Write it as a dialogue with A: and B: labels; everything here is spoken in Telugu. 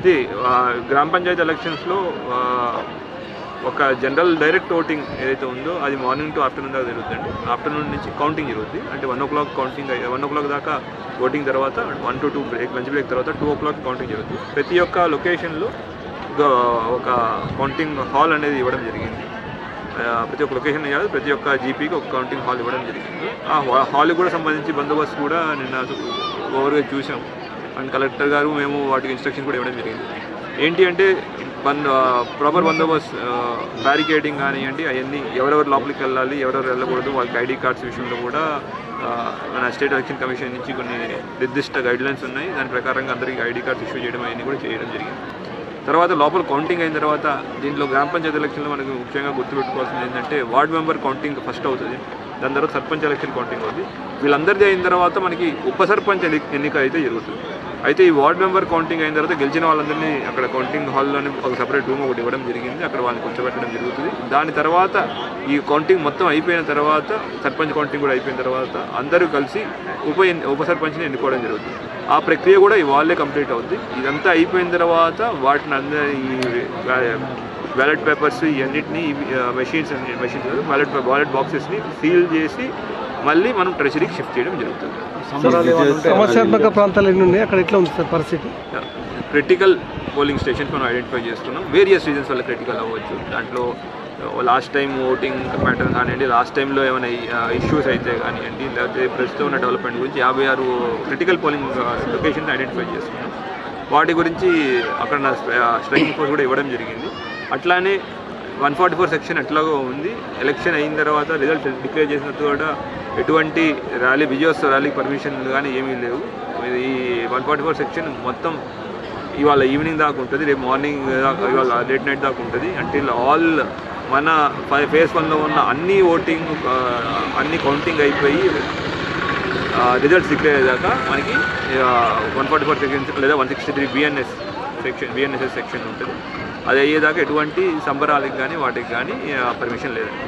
A: ఇది గ్రామ పంచాయతీ ఎలక్షన్స్లో ఒక జనరల్ డైరెక్ట్ ఓటింగ్ ఏదైతే ఉందో అది మార్నింగ్ టు ఆఫ్టర్నూన్ దాకా జరుగుతుంది ఆఫ్టర్నూన్ నుంచి కౌంటింగ్ జరుగుతుంది అంటే one o'clock counting one o'clock దాకా ఓటింగ్ తర్వాత one to two break lunch break తర్వాత టూ ఓ క్లాక్ కౌంటింగ్ జరుగుతుంది ప్రతి ఒక్క లొకేషన్లో ఒక కౌంటింగ్ హాల్ అనేది ఇవ్వడం జరిగింది. ప్రతి ఒక్క లొకేషన్ కాదు ప్రతి ఒక్క జీపీకి ఒక కౌంటింగ్ హాల్ ఇవ్వడం జరిగింది. ఆ హాల్ కూడా సంబంధించి బందోబస్తు కూడా నిన్న ఓవర్గా చూసాం. అండ్ కలెక్టర్ గారు మేము వాటికి ఇన్స్ట్రక్షన్ కూడా ఇవ్వడం జరిగింది. ఏంటి అంటే బంద్ ప్రాపర్ బందోబస్తు బ్యారికేడింగ్ కానివ్వండి అవన్నీ ఎవరెవరు లోపలికి వెళ్ళాలి ఎవరెవరు వెళ్ళకూడదు వాళ్ళకి ఐడి కార్డ్స్ విషయంలో కూడా మన స్టేట్ ఎలక్షన్ కమిషన్ నుంచి కొన్ని నిర్దిష్ట గైడ్లైన్స్ ఉన్నాయి. దాని ప్రకారంగా అందరికీ ఐడి కార్డ్స్ ఇష్యూ చేయడం అవన్నీ కూడా చేయడం జరిగింది. తర్వాత లోపల కౌంటింగ్ అయిన తర్వాత దీంట్లో గ్రామ పంచాయతీ ఎలక్షన్లో మనకు ముఖ్యంగా గుర్తుపెట్టుకోవాల్సింది ఏంటంటే వార్డ్ మెంబర్ కౌంటింగ్ ఫస్ట్ అవుతుంది. దాని తర్వాత సర్పంచ్ ఎలక్షన్ కౌంటింగ్ అవుతుంది. వీళ్ళందరిది అయిన తర్వాత మనకి ఉప సర్పంచ్ ఎన్నిక అయితే జరుగుతుంది. అయితే ఈ వార్డ్ మెంబర్ కౌంటింగ్ అయిన తర్వాత గెలిచిన వాళ్ళందరినీ అక్కడ కౌంటింగ్ హాల్లోనే ఒక సపరేట్ రూమ్ ఒకటి ఇవ్వడం జరిగింది. అక్కడ వాళ్ళని కూర్చోబెట్టడం జరుగుతుంది. దాని తర్వాత ఈ కౌంటింగ్ మొత్తం అయిపోయిన తర్వాత సర్పంచ్ కౌంటింగ్ కూడా అయిపోయిన తర్వాత అందరూ కలిసి ఉప ఉప సర్పంచ్ని ఎన్నుకోవడం జరుగుతుంది. ఆ ప్రక్రియ కూడా ఇవాళే కంప్లీట్ అవుద్ది. ఇదంతా అయిపోయిన తర్వాత వాటిని అందరి ఈ బ్యాలెట్ పేపర్స్ ఇవన్నిటిని మెషిన్స్ మెషిన్స్ బ్యాలెట్ బ్యాలెట్ బాక్సెస్ని సీల్ చేసి మళ్ళీ మనం ట్రెజరీకి షిఫ్ట్ చేయడం జరుగుతుంది.
B: సమస్యాత్మక ప్రాంతాలు ఎన్ని ఉన్నాయి? అక్కడ ఎట్లా ఉంది సార్ పరిస్థితి?
A: క్రిటికల్ పోలింగ్ స్టేషన్స్ మనం ఐడెంటిఫై చేసుకున్నాం వేరియస్ రీజన్స్ వల్ల క్రిటికల్ అవ్వచ్చు. దాంట్లో లాస్ట్ టైం ఓటింగ్ ప్యాటర్న్ కానివ్వండి లాస్ట్ టైంలో ఏమైనా ఇష్యూస్ అయితే కానివ్వండి లేకపోతే ప్రస్తుతం ఉన్న డెవలప్మెంట్ గురించి యాభై ఆరు క్రిటికల్ పోలింగ్ లొకేషన్స్ ఐడెంటిఫై చేసుకున్నాం వాటి గురించి అక్కడ స్ట్రైకింగ్ ఫోర్స్ కూడా ఇవ్వడం జరిగింది. అట్లానే వన్ ఫార్టీ ఫోర్ సెక్షన్ ఎట్లాగో ఉంది. ఎలక్షన్ అయిన తర్వాత రిజల్ట్ డిక్లేర్ చేసిన కూడా ఎటువంటి ర్యాలీ విజయోత్సవ ర్యాలీ పర్మిషన్లు కానీ ఏమీ లేవు. ఈ వన్ ఫార్టీ ఫోర్ సెక్షన్ మొత్తం ఇవాళ ఈవినింగ్ దాకా ఉంటుంది. రేపు మార్నింగ్ దాకా ఇవాళ లేట్ నైట్ దాకా ఉంటుంది. అంటిల్ ఆల్ మన ఫేస్ వన్లో ఉన్న అన్ని ఓటింగ్ అన్ని కౌంటింగ్ అయిపోయి రిజల్ట్స్ డిక్లేర్ అయ్యేదాకా మనకి వన్ ఫార్టీ ఫోర్ సెక్షన్ లేదా one sixty three BNS section BNSS section ఉంటుంది. అది అయ్యేదాకా ఎటువంటి సంబరాలకు కానీ వాటికి కానీ పర్మిషన్ లేదండి